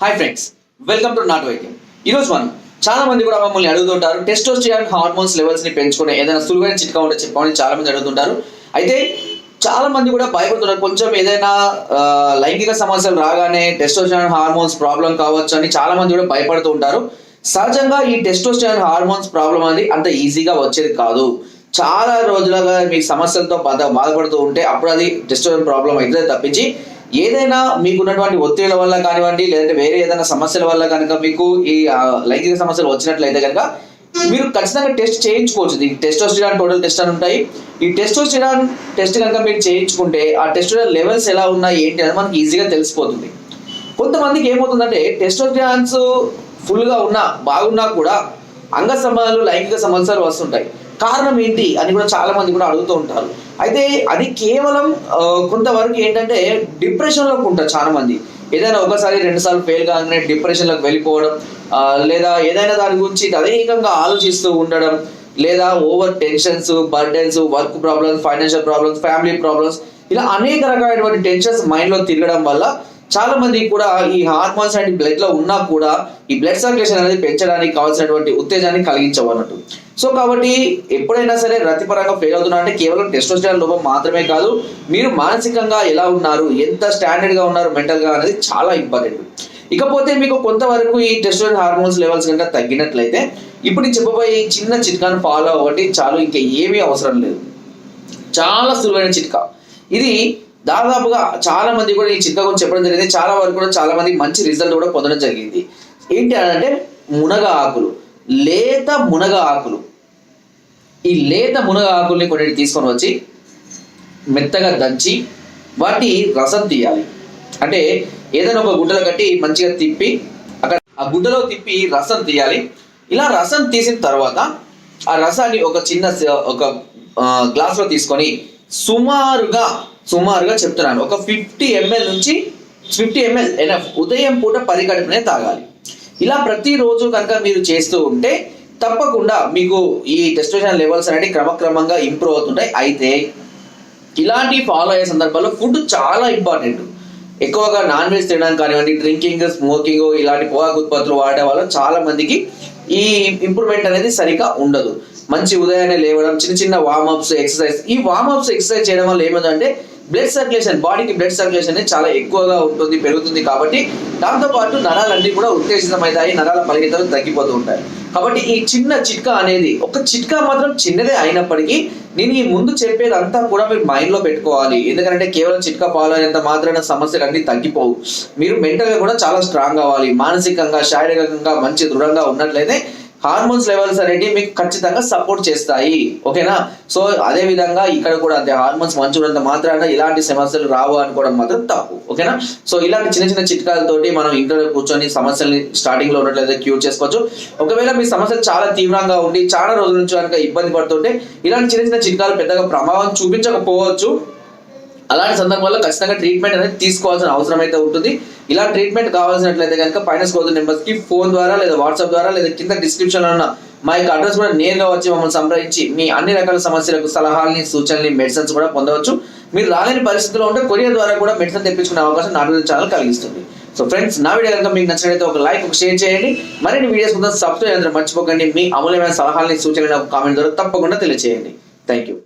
Hi friends welcome to నాట్ వైద్యం ఈరోజు మనం చాలా మంది కూడా మమ్మల్ని అడుగుతుంటారు టెస్టోస్టిరాన్ హార్మోన్స్ లెవెల్స్ని పెంచుకునే ఏదైనా సులువైన చిట్కా ఉంటే చెప్పమని చాలా మంది అడుగుతుంటారు. అయితే చాలా మంది కూడా భయపడుతున్నారు కొంచెం ఏదైనా లైంగిక సమస్యలు రాగానే టెస్టోస్టిరాన్ హార్మోన్స్ ప్రాబ్లం కావచ్చు అని చాలా మంది కూడా భయపడుతూ ఉంటారు. సహజంగా ఈ టెస్టోస్టిరాన్ హార్మోన్స్ ప్రాబ్లం అనేది అంత ఈజీగా వచ్చేది కాదు. చాలా రోజులుగా మీ సమస్యలతో బాధ బాధపడుతూ ఉంటే అప్పుడు అది టెస్టోస్టిరాన్ ప్రాబ్లం అయితే తప్పించి ఏదైనా మీకు ఉన్నటువంటి ఒత్తిడిల వల్ల కానివ్వండి లేదంటే వేరే ఏదైనా సమస్యల వల్ల కనుక మీకు ఈ లైంగిక సమస్యలు వచ్చినట్లయితే కనుక మీరు ఖచ్చితంగా టెస్ట్ చేయించుకోవచ్చు. దీనికి టెస్టోస్టిరాన్ టోటల్ టెస్ట్ అని ఉంటాయి. ఈ టెస్టోస్టిరాన్ టెస్ట్ కనుక మీరు చేయించుకుంటే ఆ టెస్టోస్టిరాన్ లెవెల్స్ ఎలా ఉన్నాయి ఏంటి అనేది మనకి ఈజీగా తెలిసిపోతుంది. కొంతమందికి ఏమవుతుందంటే టెస్టోస్టిరాన్స్ ఫుల్గా ఉన్నా బాగున్నా కూడా అంగ సంబంధాలు లైంగిక సమస్యలు వస్తుంటాయి. కారణం ఏంటి అని కూడా చాలా మంది కూడా అడుగుతూ ఉంటారు. అయితే అది కేవలం కొంతవరకు ఏంటంటే డిప్రెషన్లోకి ఉంటారు చాలా మంది. ఏదైనా ఒకసారి రెండు సార్లు ఫెయిల్ కాగానే డిప్రెషన్లోకి వెళ్ళిపోవడం లేదా ఏదైనా దాని గురించి తదేకంగా ఆలోచిస్తూ ఉండడం లేదా over tensions burdens work problems financial problems family problems ఇలా అనేక రకాలైనటువంటి టెన్షన్స్ మైండ్లో తిరగడం వల్ల చాలా మంది కూడా ఈ హార్మోన్స్ అండ్ బ్లడ్లో ఉన్నా కూడా ఈ బ్లడ్ సర్క్యులేషన్ అనేది పెంచడానికి కావాల్సినటువంటి ఉత్తేజాన్ని కలిగించవన్నట్టు సో కాబట్టి ఎప్పుడైనా సరే రతిపరంగా ఫెయిల్ అవుతున్నా అంటే కేవలం టెస్టోస్టెరాన్ లోపం మాత్రమే కాదు మీరు మానసికంగా ఎలా ఉన్నారు ఎంత స్టాండర్డ్గా ఉన్నారు మెంటల్గా అనేది చాలా ఇంపార్టెంట్. ఇకపోతే మీకు కొంతవరకు ఈ టెస్టోస్టెరాన్ హార్మోన్స్ లెవెల్స్ కనుక తగ్గినట్లయితే ఇప్పుడు చెప్పబోయే ఈ చిన్న చిట్కాను ఫాలో అవ్వండి చాలు ఇంకా ఏమీ అవసరం లేదు. చాలా సులువైన చిట్కా. ఇది దాదాపుగా చాలా మంది కూడా ఈ చిట్కా గురించి చెప్పడం జరిగింది. చాలా వరకు కూడా చాలా మంది మంచి రిజల్ట్ కూడా పొందడం జరిగింది. ఏంటి అని అంటే మునగ ఆకులు. లేత మునగ ఆకులు. ఈ లేత మునగ ఆకుల్ని కొన్ని తీసుకొని వచ్చి మెత్తగా దంచి వాటి రసం తీయాలి. అంటే ఏదైనా ఒక గుడ్డలో కట్టి మంచిగా తిప్పి అక్కడ ఆ గుడ్డలో తిప్పి రసం తీయాలి. ఇలా రసం తీసిన తర్వాత ఆ రసాన్ని ఒక చిన్న ఒక గ్లాస్లో తీసుకొని సుమారుగా సుమారుగా చెప్తున్నాను. ఒక ఫిఫ్టీ ఎంఎల్ నుంచి ఫిఫ్టీ ఎంఎల్ ఎనఫ్ ఉదయం పూట పది గడుపునే తాగాలి. ఇలా ప్రతిరోజు కనుక మీరు చేస్తూ ఉంటే తప్పకుండా మీకు ఈ టెస్టోజన్ లెవెల్స్ అనేవి క్రమక్రమంగా ఇంప్రూవ్ అవుతుంటాయి. అయితే ఇలాంటి ఫాలో అయ్యే సందర్భాల్లో ఫుడ్ చాలా ఇంపార్టెంట్ ఎక్కువగా నాన్ వెజ్ తినడం కానివ్వండి డ్రింకింగ్ స్మోకింగ్ ఇలాంటి పొగాకు ఉత్పత్తులు వాడే వల్ల చాలా మందికి ఈ ఇంప్రూవ్మెంట్ అనేది సరిగా ఉండదు. మంచి ఉదయాన్నే లేవడం చిన్న చిన్న వార్మప్స్ ఎక్సర్సైజ్ ఈ వార్మప్స్ ఎక్సర్సైజ్ చేయడం వల్ల ఏమిటంటే బ్లడ్ సర్క్యులేషన్ బాడీకి బ్లడ్ సర్క్యులేషన్ అనేది చాలా ఎక్కువగా ఉంటుంది పెరుగుతుంది కాబట్టి దాంతోపాటు నరాలన్నీ కూడా ఉత్తేజితమవుతాయి నరాల బలహీనతలు తగ్గిపోతూ ఉంటాయి. కాబట్టి ఈ చిన్న చిట్కా అనేది ఒక చిట్కా మాత్రం చిన్నదే అయినప్పటికీ నేను ఈ ముందు చెప్పేది అంతా కూడా మీరు మైండ్లో పెట్టుకోవాలి. ఎందుకంటే కేవలం చిట్కా ఫాలో అయినంత మాత్రాన సమస్యలు అన్ని తగ్గిపోవు. మీరు మెంటల్గా కూడా చాలా స్ట్రాంగ్ అవ్వాలి. మానసికంగా శారీరకంగా మంచి దృఢంగా ఉన్నట్లయితే హార్మోన్స్ లెవెల్స్ అనేవి మీకు ఖచ్చితంగా సపోర్ట్ చేస్తాయి. ఓకేనా? సో అదే విధంగా ఇక్కడ కూడా అంతే హార్మోన్స్ మంచి మాత్రాన ఇలాంటి సమస్యలు రావు అనుకోవడం మాత్రం తప్పు ఓకేనా? సో ఇలాంటి చిన్న చిన్న చిట్కాలతోటి మనం ఇంట్లో కూర్చొని సమస్యల్ని స్టార్టింగ్లో ఉన్నట్లయితే క్యూర్ చేసుకోవచ్చు. ఒకవేళ మీ సమస్యలు చాలా తీవ్రంగా ఉండి చాలా రోజుల నుంచి కనుక ఇబ్బంది పడుతుంటే ఇలాంటి చిన్న చిన్న చిట్కాలు పెద్దగా ప్రభావం చూపించకపోవచ్చు. అలాంటి సందర్భాల్లో ఖచ్చితంగా ట్రీట్మెంట్ అనేది తీసుకోవాల్సిన అవసరం అయితే ఉంటుంది. ఇలా ట్రీట్మెంట్ కావాల్సినట్లయితే కనుక పైన స్కోర్ నెంబర్స్కి ఫోన్ ద్వారా లేదా వాట్సాప్ ద్వారా లేదా కింద డిస్క్రిప్షన్లో ఉన్న మా యొక్క అడ్రస్ కూడా నేరుగా వచ్చి మమ్మల్ని సంప్రదించి మీ అన్ని రకాల సమస్యలకు సలహాలని సూచనలు మెడిసిన్స్ కూడా పొందవచ్చు. మీరు రాలేని పరిస్థితిలో ఉంటే కొరియర్ ద్వారా కూడా మెడిసిన్ తెప్పించుకునే అవకాశం నాటు ఛానల్ కలిగిస్తుంది. సో ఫ్రెండ్స్ నా వీడియో కనుక మీకు నచ్చినట్లయితే ఒక లైక్ ఒక షేర్ చేయండి. మరిన్ని వీడియోస్ కొంత సబ్స్క్రైబ్ అందరూ మర్చిపోకండి. మీ అమూల్యమైన సలహాలని సూచనలు కామెంట్ ద్వారా తప్పకుండా తెలియజేయండి థ్యాంక్ యూ